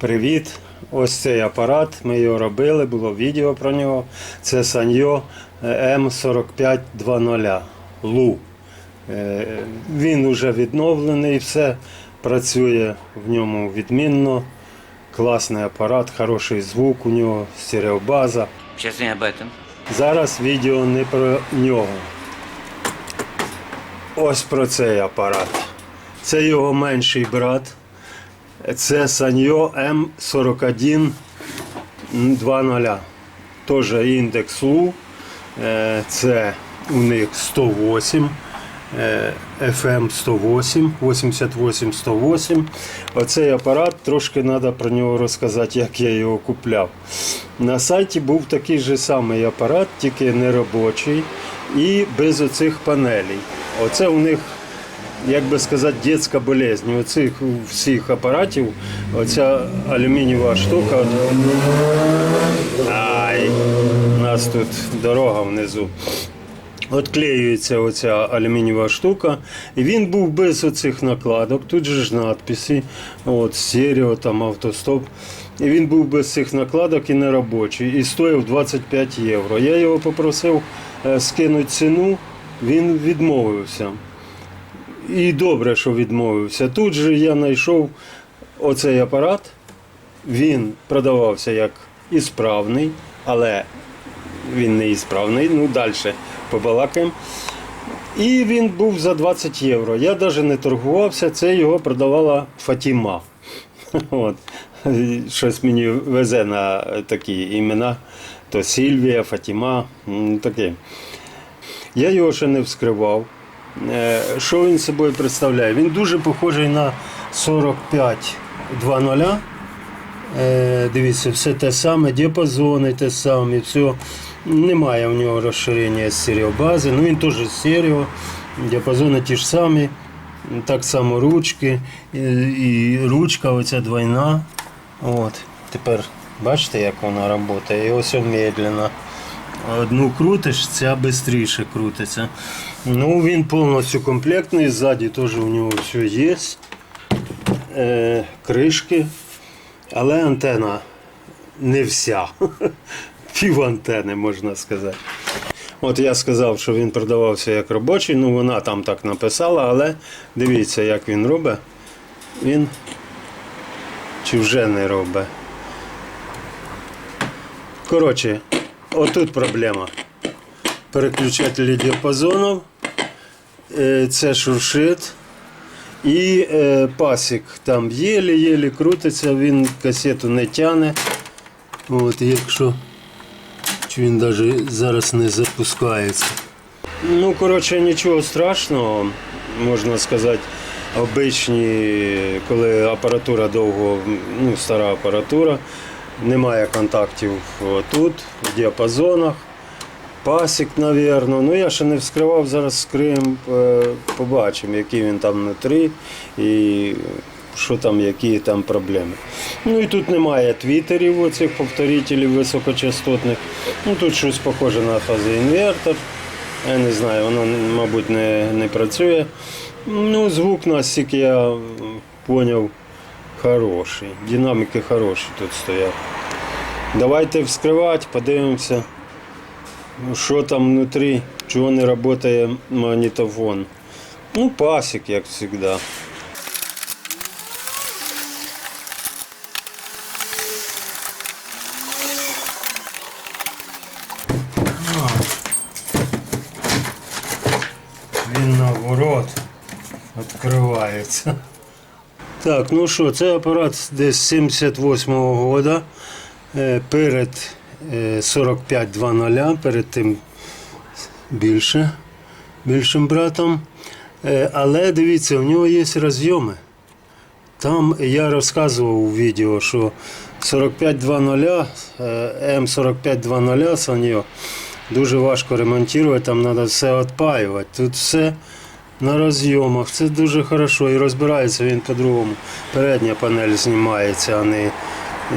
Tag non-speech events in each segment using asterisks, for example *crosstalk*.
Привіт! Ось цей апарат. Ми його робили, було відео про нього. Це Sanyo М4520 Лу. Е, Він вже відновлений, все працює в ньому відмінно. Класний апарат, хороший звук у нього, стереобаза. Сейчас не об этом. Зараз відео не про нього. Ось про цей апарат. Це його менший брат. Це Sanyo M4120. Теж індекс ЛУ. Е, Це у них 108. е, FM 108, 88 108. Оцей апарат, трошки треба про нього розказати, як я його купляв. На сайті був такий же самий апарат, тільки не робочий і без оцих панелей. Оце у них, як би сказати, дитяча болезнь. У цих всіх апаратів оця алюмінієва штука. Ай, у нас тут дорога внизу. Отклеюється оця алюмінієва штука, і він був без оцих накладок. Тут же ж надписи, от, стерео, там автостоп. І він був без цих накладок і не робочий. І стоїв 25 євро. Я його попросив е, скинути ціну, він відмовився. І добре, що відмовився. Тут же я знайшов оцей апарат. Він продавався як ісправний, але він не ісправний. Ну, далі побалакаємо. І він був за 20 євро. Я навіть не торгувався, це його продавала Фатіма. *laughs* От. Щось мені везе на такі імена. То Сільвія, Фатіма, таке. Я його ще не вскривав. Е, Що він собою представляє? Він дуже похожий на 45.2.0. Е, Дивіться, все те саме, діапазони те самі, все. Немає в нього розширення стереобази. Ну він теж стерео, діапазони ті ж самі, так само ручки. І ручка оця двойна. От. Тепер бачите, як вона працює. І ось медленно. Одну крутиш, ця швидше крутиться. Ну, він повністю комплектний, ззаді теж у нього все є. Е, кришки. Але антена не вся. *laughs* Пів антени, можна сказати. От я сказав, що він продавався як робочий, ну вона там так написала, але дивіться, як він робить. Він чи вже не робить. Коротше, отут проблема. Переключателі діапазонів, це шуршит. І е, пасік там єлі-єлі крутиться, він касету не тяне. От, якщо чи він навіть зараз не запускається. Ну, коротше, нічого страшного, можна сказати, обичні, коли апаратура довго, ну, стара апаратура, немає контактів тут, в діапазонах. Пасік, напевно. Ну я ще не вскривав, зараз вскриємо, е, побачимо, який він там внутрі і що там, які там проблеми. Ну і тут немає твітерів, оцих повторителів високочастотних. Ну тут щось похоже на фазоінвертор. Я не знаю, воно, мабуть, не, не працює. Ну, звук наскільки я зрозумів, хороший. Динаміки хороші тут стоять. Давайте вскривати, подивимося. Ну, що там внутрі, чого не працює магнітофон. Ну, пасік, як завжди. Він наоборот відкривається. Так, ну що, це апарат десь 78-го года. Е, Перед 45.2.0, перед тим більше, більшим братом. Е, Але дивіться, в нього є розйоми. Там я розказував у відео, що 45.2.0, е, М45.2.0 Sanyo дуже важко ремонтувати, там треба все відпаювати. Тут все на розйомах, це дуже хорошо і розбирається він по-другому. Передня панель знімається, а не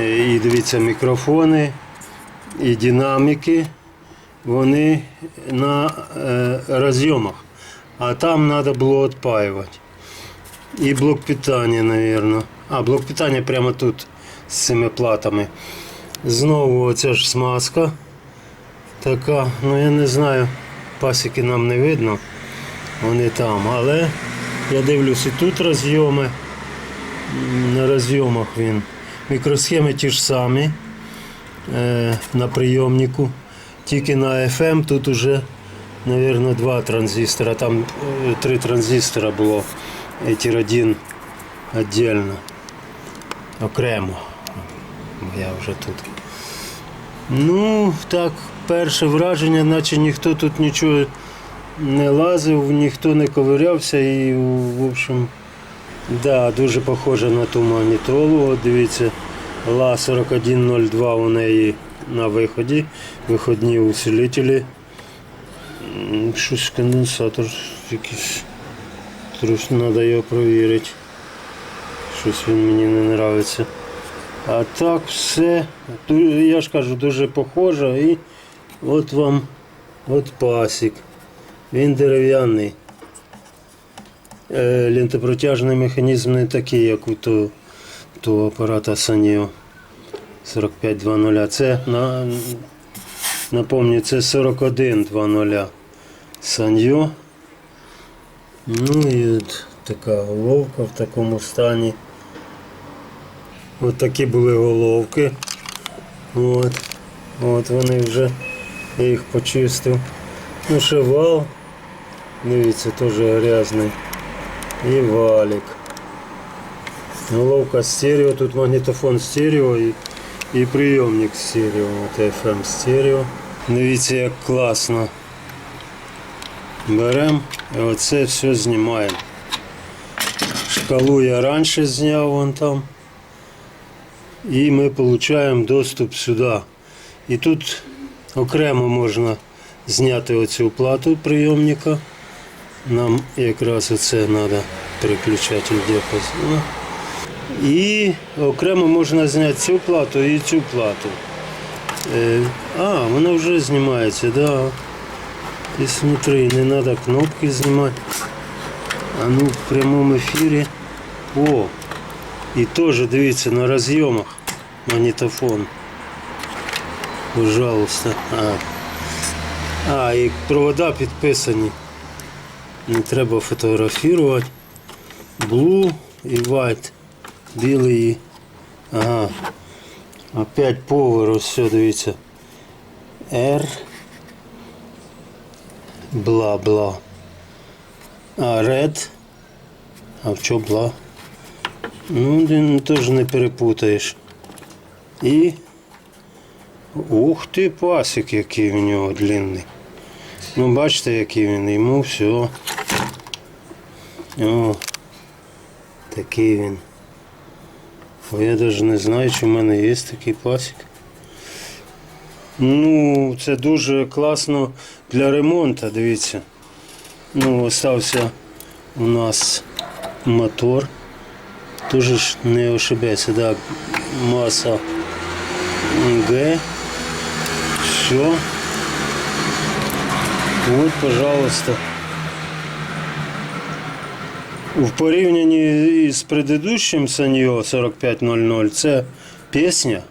е, і дивіться мікрофони, і динаміки, вони на е, розйомах. А там треба було відпаювати. І блок питання, мабуть. А, блок питання прямо тут. з цими платами. Знову оця ж смазка така, ну я не знаю, пасіки нам не видно, вони там, але я дивлюсь і тут розйоми, на розйомах він. Мікросхеми ті ж самі на прийомнику, тільки на FM тут уже, мабуть, два транзистора, там е, три транзистора було, етір один віддільно, окремо. Я вже тут. Ну, так, перше враження, наче ніхто тут нічого не лазив, ніхто не ковирявся і, в общем, да, дуже похоже на ту магнітолу. От дивіться, ла 4102 у неї на виході, виходні усилителі. Щось конденсатор якийсь. Трошки треба його провірити. Щось він мені не подобається. А так все, я ж кажу, дуже похоже. І от вам от пасік. Він дерев'яний. Е, лентопротяжний механізм не такий, як у того, того апарата Sanyo 4520. Це на, напомню, це 4120 Sanyo. Ну і от така головка в такому стані. От такі були головки. От. От вони вже я їх почистив. Ну ще вал. Дивіться, теж грязний. І валік. Головка стерео, тут магнітофон стерео і, і прийомник стерео. От FM стерео. Дивіться, як класно. Беремо і оце все знімаємо. Шкалу я раніше зняв вон там. І ми отримуємо доступ сюди. І тут окремо можна зняти оцю плату прийомника. Нам якраз оце треба переключатель діапазону. І окремо можна зняти цю плату і цю плату. Е, а, вона вже знімається, да. І смотри, не треба кнопки знімати. А ну в прямому ефірі. О! І теж дивіться на розйомах магнітофон. Пожалуйста. А, а і провода підписані. Не треба фотографувати. Blue і white. Білий. Ага. Опять повер, ось все, дивіться. R. Бла-бла. А, red. А в чому бла? Ну, ти теж не перепутаєш. І. Ух ти, пасик, який в нього длинний. Ну, бачите, який він, йому все. О, такий він. О, я навіть не знаю, чи в мене є такий пасик. Ну, це дуже класно для ремонту, дивіться. Ну, остався у нас мотор. Тоже ж не ошибайся, да, масса Г. Все. Вот, пожалуйста. В порівнянні з предыдущим Sanyo 4500 це пісня.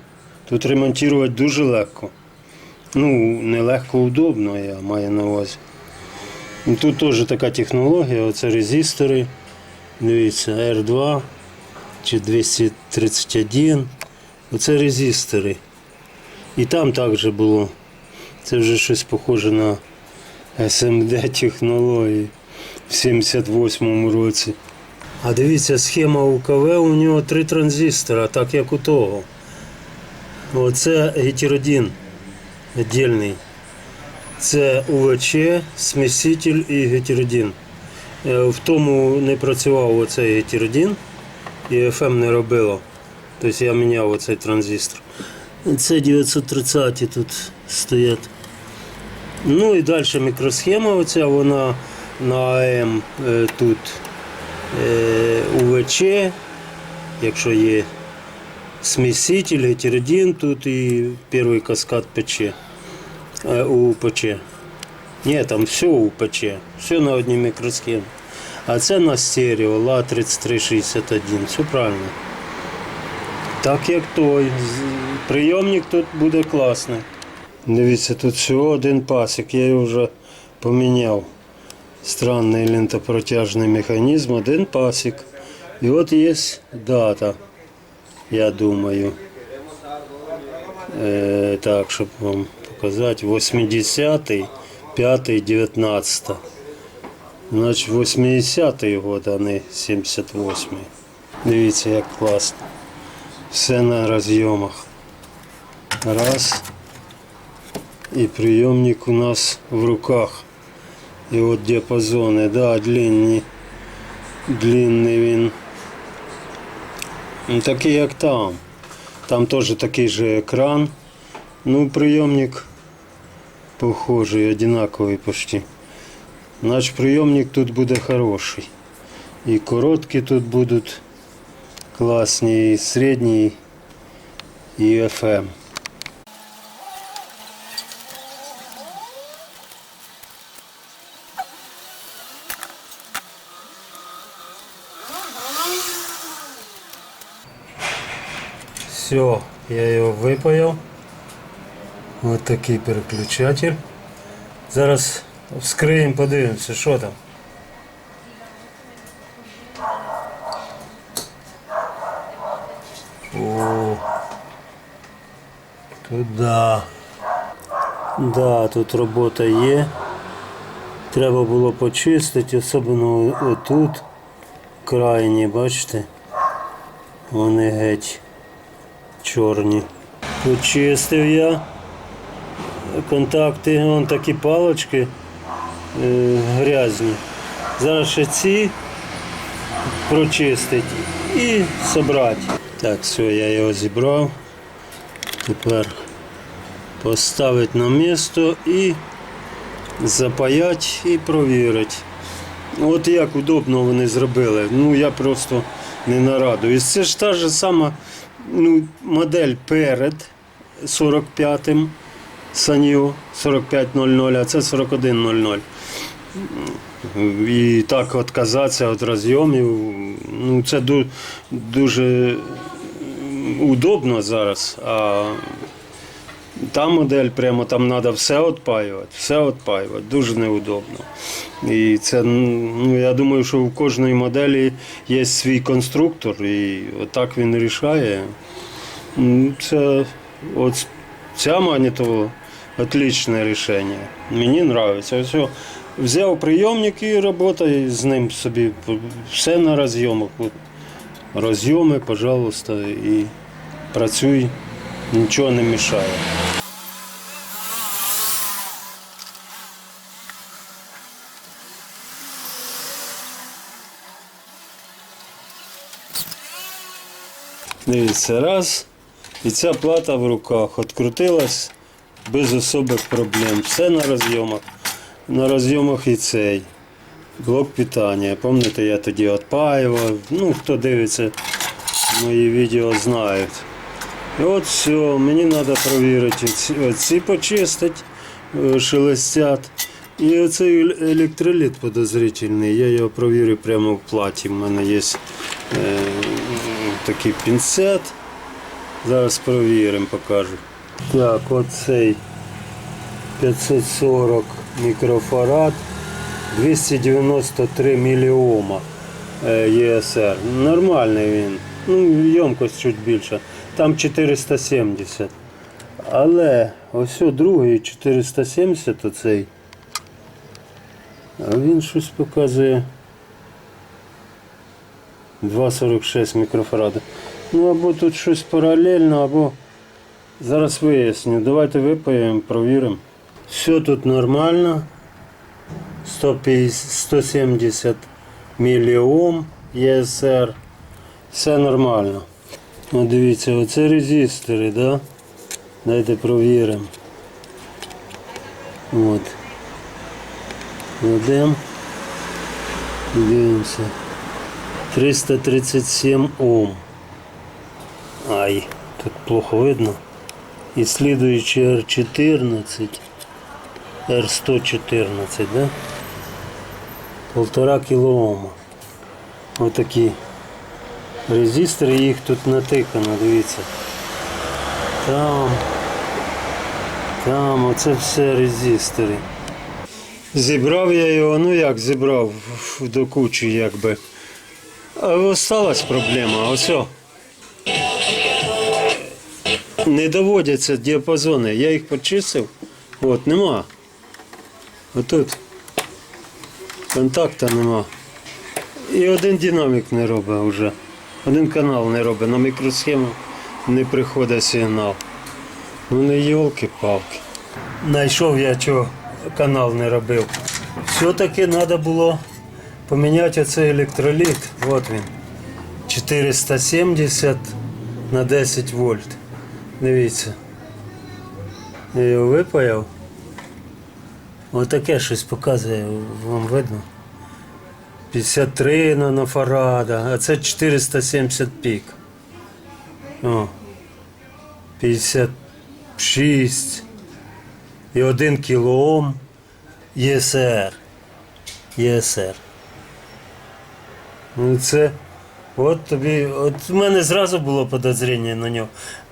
Тут ремонтувати дуже легко. Ну, не легко, удобно, я маю на увазі. Тут теж така технологія, оце резистори. Дивіться, R2 чи 231. Оце резистори. І там також було. Це вже щось похоже на SMD *laughs* технології в 78-му році. А дивіться, схема УКВ, у нього три транзистора, так як у того. Оце гетеродин віддільний. Це УВЧ, сміситель і гетеродин. Е, В тому не працював оцей гетеродин і FM не робило. Тобто я міняв оцей транзистор. Це 930 тут стоять. Ну і далі мікросхема оця, вона на АМ е, тут е, УВЧ, якщо є сміситель, гетеродин тут і перший каскад ПЧ. Е, УПЧ. Ні, там все УПЧ, все на одній мікросхемі. А це на стерео, ла 3361, все правильно. Так як той. Прийомник тут буде класний. Дивіться, тут всього один пасик, я його вже поміняв. Странний лентопротяжний механізм, один пасик. І от є дата, я думаю. Е, так, щоб вам показати, 80-й, 5-й, 19 Значить, 80-й год, а не 78-й. Дивіться, як класно. Все на розйомах. Раз. І прийомник у нас в руках. І от діапазони, да, длинні. Длинний він. Ну, Такий як там. Там теж такий же екран. Ну, прийомник похожий, одинаковий почти. Значить, прийомник тут буде хороший. І короткі тут будуть класні, і середні, і FM. Все, я його випаяв. Ось такий переключатель. Зараз вскриємо, подивимося, що там. О, тут да. Да, тут робота є. Треба було почистити, особливо отут, крайні, бачите? Вони геть чорні. Почистив я контакти, вон такі палочки е, грязні. Зараз ще ці прочистити і зібрати. Так, все, я його зібрав. Тепер поставити на місто і запаяти і провірити. От як удобно вони зробили. Ну я просто не нарадуюсь. Це ж та ж сама ну, модель перед 45-м Саню 4500, а це 4100. І так відказатися від розйомів, ну це ду- дуже удобно зараз. А та модель прямо там треба все відпаювати, все відпаювати, дуже неудобно. І це, ну, я думаю, що у кожної моделі є свій конструктор, і отак він рішає. Це от ця магнітола отличне рішення. Мені подобається. Все. Взяв прийомник і працює з ним собі. Все на розйомах. Розйоми, пожалуйста, і працюй, нічого не мішає. Дивіться, раз. І ця плата в руках відкрутилась без особих проблем. Все на розйомах. На розйомах і цей. Блок питання. Пам'ятаєте, я тоді відпаював. Ну, хто дивиться мої відео, знають. І от все, мені треба перевірити. Ці, оці почистити, е, шелестять. І оцей ел- електроліт подозрительний. Я його провірю прямо в платі. У мене є е, такий пінцет. Зараз перевіримо, покажу. Так, оцей 540 мікрофарад, 293 міліома е, ЄСР. Нормальний він. Ну, ємкость чуть більша. Там 470. Але ось другий 470 оцей. А він щось показує 2,46 мікрофарада. Ну або тут щось паралельно, або зараз виясню. Давайте випаємо, провіримо. Все тут нормально. 150, 170 міліом ЄСР. Все нормально. Ну, дивіться, оце резистори, да? Дайте провіримо. От. Дивимося. 337 Ом. Ай, тут плохо видно. І слідуючий R14. R114, да? Полтора кілоома. Отакі Резистори їх тут натикано, дивіться. Там. Там, оце все резистори. Зібрав я його, ну як зібрав до кучі якби. Осталась проблема, ось. Не доводяться діапазони. Я їх почистив. От, нема. Отут. Контакта нема. І один динамік не робить вже. Один канал не робить. На мікросхему не приходить сигнал. Ну не йолки-палки. Знайшов я чого канал не робив. Все-таки треба було поміняти оцей електроліт. От він. 470 на 10 вольт. Дивіться. Я його випаяв. Отаке щось показує, вам видно. 53 нанофарада, а це 470 пік. О. 56 і 1 кілоом ЄСР. ЄСР. Ну це от тобі. От в мене зразу було подозріння на нього.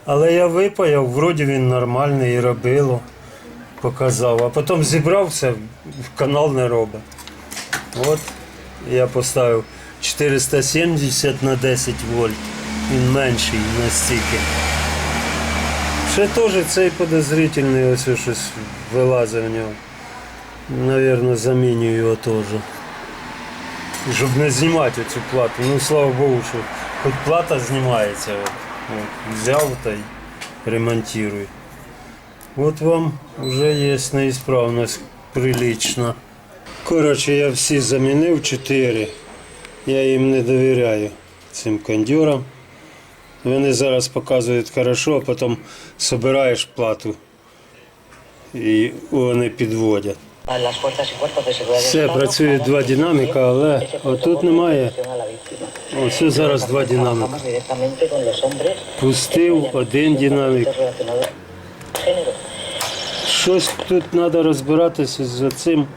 Але я випаяв, вроді він нормальний і робило. Показав. А потім зібрався, канал не робить. От я поставив 470 на 10 вольт. Він менший настільки. Ще теж цей подозрительний ось щось вилазить в нього. Навірно, замінюю його теж. Щоб не знімати цю плату. Ну слава Богу, що хоч плата знімається. От. Взяв та й ремонтую. От вам вже є неісправність прилічна. Коротше, я всі замінив чотири. Я їм не довіряю цим кондюрам. Вони зараз показують хорошо, а потім збираєш плату і вони підводять. Все, працює два динаміка, але отут немає. Ось зараз два динаміка. Пустив один динамік. Щось тут треба розбиратися з цим.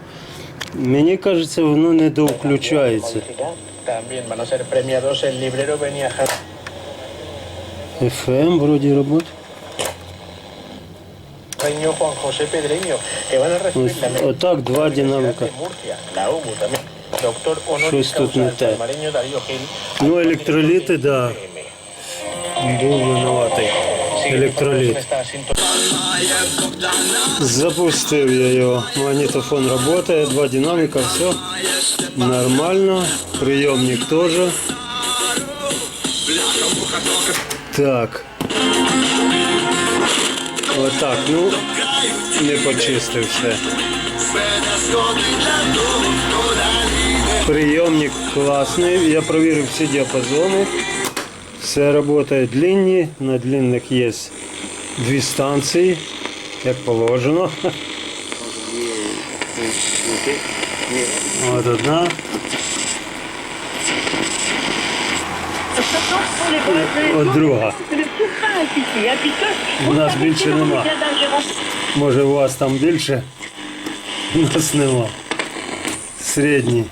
Мені кажеться, воно не довключається. Modificar. También van отак два de динаміка. Murcia, la UMU también. Doctor honoris Щось тут causa не el те. palmareño Darío Gil. Ну, електроліти, да. Був винуватий. Sigue Електроліт. con esta sintonía. Запустив я його. Магнітофон працює, два динаміка, все нормально. Прийомник теж. Так. Отак, ну не почистив все. Прийомник класний. Я провірив всі діапазони. Все працює длинні. На длинних є дві станції, як положено. От одна. От друга. У нас більше нема. Може у вас там більше? У нас нема. Середній.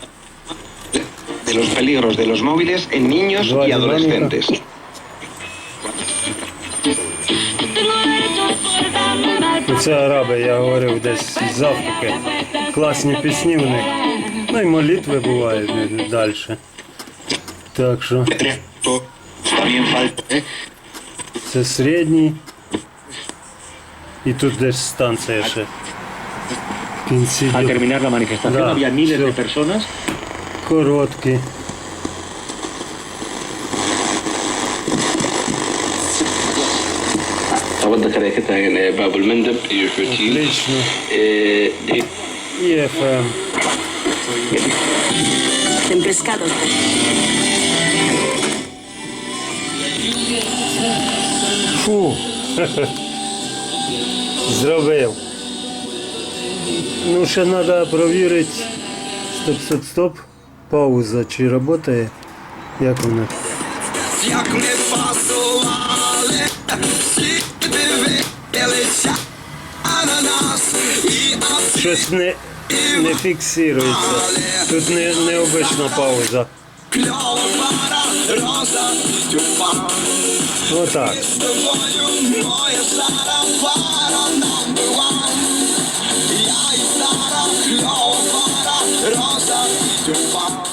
de los peligros de los móviles en niños y adolescentes. Це араби, я говорив десь з Африки. Класні пісні в них. Ну і молитви бувають далі. Так що También falta. це середній. І тут десь станція ще. В кінці Al дю- terminar la manifestación Da, había miles sí. de personas короткий. أود كذا باب المندب يفتي Отлично. إيه І FM. En pescado. Фу. Зробив. Ну, ще треба провірити. Стоп, стоп, стоп. Пауза. Чи працює? Як вона? Як ми пасували всі дивилися? Щось не, не фіксується. Тут не, необична пауза. Кльова пара, роза, тюльпан Отак. З тобою моя Сара, пара number one Я і Сара, кльова пара, роза, тюльпан